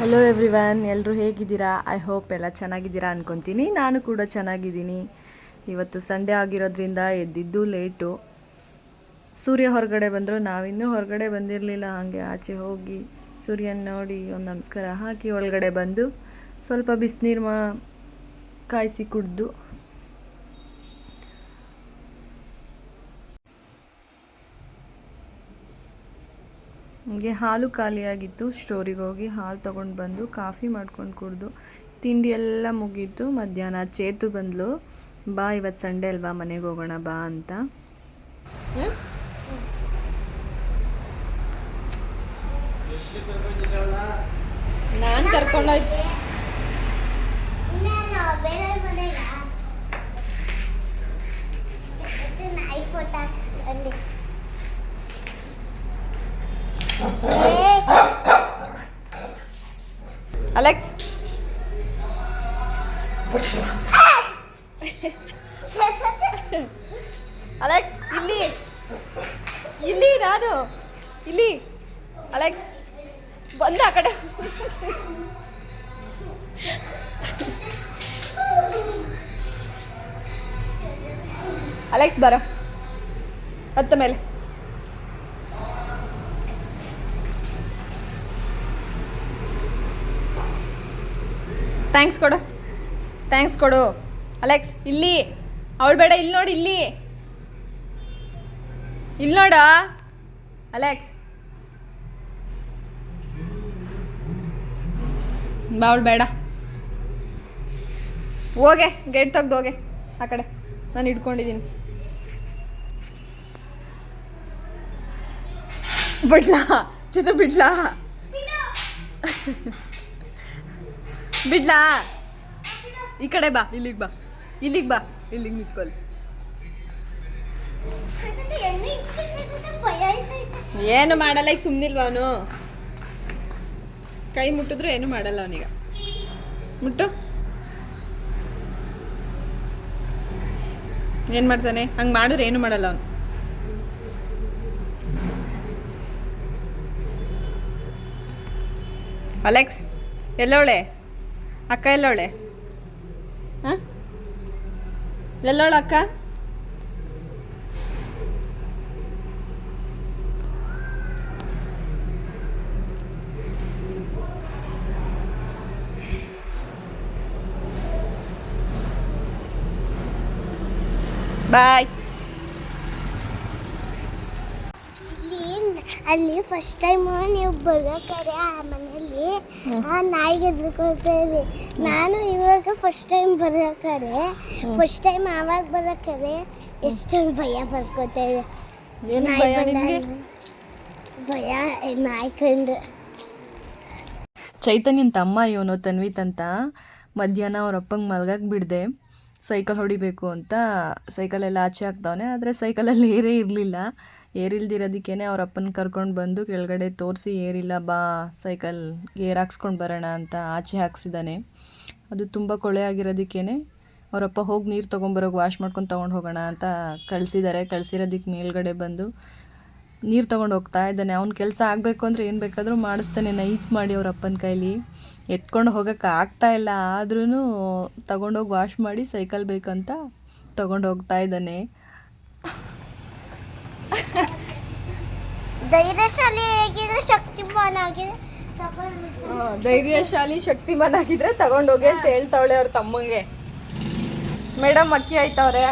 Hello every ಎಲ್ಲರೂ ಹೇಗಿದ್ದೀರಾ? I hope ಎಲ್ಲ ಚೆನ್ನಾಗಿದ್ದೀರಾ ಅನ್ಕೊತೀನಿ. ನಾನು ಕೂಡ ಚೆನ್ನಾಗಿದ್ದೀನಿ. ಇವತ್ತು ಸಂಡೇ ಆಗಿರೋದ್ರಿಂದ ಎದ್ದಿದ್ದು ಲೇಟು ಸೂರ್ಯ ಹೊರಗಡೆ ಬಂದರು, ನಾವಿನ್ನೂ ಹೊರಗಡೆ ಬಂದಿರಲಿಲ್ಲ. ಹಾಗೆ ಆಚೆ ಹೋಗಿ ಸೂರ್ಯನ ನೋಡಿ ಒಂದು ನಮಸ್ಕಾರ ಹಾಕಿ ಒಳಗಡೆ ಬಂದು ಸ್ವಲ್ಪ ಬಿಸಿನೀರು ಮಾ ಕಾಯಿಸಿ ಕುಡಿದು ಹಂಗೆ ಹಾಲು ಖಾಲಿಯಾಗಿತ್ತು, ಸ್ಟೋರಿಗೆ ಹೋಗಿ ಹಾಲು ತೊಗೊಂಡು ಬಂದು ಕಾಫಿ ಮಾಡ್ಕೊಂಡು ಕುಡಿದು. ತಿಂಡಿ ಎಲ್ಲ ಮುಗೀತು, ಮಧ್ಯಾಹ್ನ ಚೇತು ಬಂದಳು ಬಾ ಇವತ್ತು ಸಂಡೇ ಅಲ್ವಾ, ಮನೆಗೆ ಹೋಗೋಣ ಬಾ ಅಂತ. ನಾನು ಕರ್ಕೊಂಡೋಯ್ತು ಬೇರೆ ಮನೆಗ ನಾಯಿ ಫೋಟೋ ಅಲ್ಲಿ ಅಲೆಕ್ಸ್ ಅಲೆಕ್ಸ್ ಇಲ್ಲಿ. ಇಲ್ಲಿ ನಾನು. ಇಲ್ಲಿ. ಅಲೆಕ್ಸ್ ಬಂದ ಆ ಕಡೆ. ಅಲೆಕ್ಸ್ ಬರೋ. ಹತ್ತ ಮೇಲೆ. ಥ್ಯಾಂಕ್ಸ್ ಕೊಡು. ಥ್ಯಾಂಕ್ಸ್ ಕೊಡು. ಅಲೆಕ್ಸ್ ಇಲ್ಲಿ. ಅವಳು ಬೇಡ, ಇಲ್ಲಿ ನೋಡಿ, ಇಲ್ಲಿ. ಇಲ್ಲಿ ನೋಡ. ಅಲೆಕ್ಸ್ ಅವಳು ಬೇಡ. ಹೋಗೆ, ಗೇಟ್ ತೆಗ್ದು ಹೋಗೆ. ಆ ಕಡೆ. ನಾನು ಇಟ್ಕೊಂಡಿದ್ದೀನಿ. ಬಿಡ್ಲಾ? ಚಿತ್ರ ಬಿಡ್ಲಾ? ಬಿಡ್ಲಾ? ಈ ಕಡೆ ಬಾ, ಇಲ್ಲಿಗೆ ಬಾ. ಇಲ್ಲಿಗೆ ಬಾ, ಇಲ್ಲಿಗೆ ಆಯ್ತಾಯ್ತು ಏನು ಮಾಡಲ್ಲ, ಈಗ ಸುಮ್ಮನಿಲ್ವ ಅವನು? ಕೈ ಮುಟ್ಟಿದ್ರು ಏನು ಮಾಡಲ್ಲ ಅವನೀಗ. ಮುಟ್ಟು. ಏನು ಮಾಡ್ತಾನೆ? ಹಂಗೆ ಮಾಡಿದ್ರೆ ಏನು ಮಾಡಲ್ಲ ಅವನು. ಅಲೆಕ್ಸ್ ಎಲ್ಲವಳೆ ಅಕ್ಕ ಎಲ್ಲವಳೆ ಹಾಂ ಎಲ್ಲವಳು ಅಕ್ಕ ಬಾಯ್ ಅಲ್ಲಿ ಫಸ್ಟ್ ಟೈಮ್ ನೀವು ಬರ್ಬೇಕಾದ್ರೆ ಆ ಮನೆಯಲ್ಲಿ ಆ ನಾಯಿಗೆ ಎದ್ರುಕೊಳ್ತಾ ಇದೆ ನಾನು ಇವಾಗ ಫಸ್ಟ್ ಟೈಮ್ ಬರ್ಬೇಕಾದ್ರೆ ಫಸ್ಟ್ ಟೈಮ್ ಆವಾಗ ಬರ್ಬೇಕಾದ್ರೆ ಎಷ್ಟೊಂದು ಭಯ ಬರ್ಕೋತಾ ಇದೆ ಏನು ಭಯ ನಿಮಗೆ? ನಾಯಿ ಕಂಡು ಚೈತನ್ಯನ ತಮ್ಮ ಇವನು ತನ್ವಿತ್ ಅಂತ. ಮಧ್ಯಾಹ್ನ ಅವ್ರ ಅಪ್ಪಂಗೆ ಮಲ್ಗಕ್ಕೆ ಬಿಡದೆ. ಸೈಕಲ್ ಹೊಡಿಬೇಕು ಅಂತ ಸೈಕಲೆಲ್ಲ ಆಚೆ ಹಾಕ್ತವನೆ ಆದರೆ ಸೈಕಲಲ್ಲಿ ಏರೇ ಇರಲಿಲ್ಲ. ಏರಿಲ್ದಿರೋದಕ್ಕೇ ಅವ್ರ ಅಪ್ಪನ ಕರ್ಕೊಂಡು ಬಂದು ಕೆಳಗಡೆ ತೋರಿಸಿ, ಏರಿಲ್ಲ ಬಾ, ಸೈಕಲ್ ಏರ್ ಹಾಕ್ಸ್ಕೊಂಡು ಬರೋಣ ಅಂತ ಆಚೆ ಹಾಕ್ಸಿದ್ದಾನೆ ಅದು ತುಂಬ ಕೊಳೆ ಆಗಿರೋದಕ್ಕೇ ಅವರಪ್ಪ ಹೋಗಿ ನೀರು ತೊಗೊಂಬರೋಗಿ ವಾಶ್ ಮಾಡ್ಕೊಂಡು ತೊಗೊಂಡು ಹೋಗೋಣ ಅಂತ ಕಳಿಸಿದ್ದಾರೆ ಕಳಿಸಿರೋದಕ್ಕೆ ಮೇಲ್ಗಡೆ ಬಂದು ನೀರು ತೊಗೊಂಡು ಹೋಗ್ತಾ ಇದ್ದಾನೆ. ಅವ್ನ ಕೆಲಸ ಆಗಬೇಕು ಅಂದರೆ ಏನು ಬೇಕಾದರೂ ಮಾಡಿಸ್ತಾನೆ. ನೈಸ್ ಮಾಡಿ ಅವ್ರ ಅಪ್ಪನ ಕೈಲಿ. ಎತ್ಕೊಂಡು ಹೋಗೋಕ್ಕೆ ಆಗ್ತಾ ಇಲ್ಲ. ಆದ್ರೂ ತಗೊಂಡೋಗಿ ವಾಶ್ ಮಾಡಿ ಸೈಕಲ್ ಬೇಕಂತ ತಗೊಂಡು ಹೋಗ್ತಾ ಇದ್ದಾನೆ. ಧೈರ್ಯಶಾಲಿ ಹೇಗಿದ್ರೆ ಶಕ್ತಿಮಾನ್ ಆಗಿದೆ. ಧೈರ್ಯಶಾಲಿ ಶಕ್ತಿಮಾನ್ ಆಗಿದ್ರೆ ತಗೊಂಡೋಗಿ ಅಂತ ಹೇಳ್ತಾವಳೆ ಅವ್ರ ತಮ್ಮಂಗೆ. ಮೇಡಮ್ ಅಕ್ಕಿ ಆಯ್ತವ್ರೆ.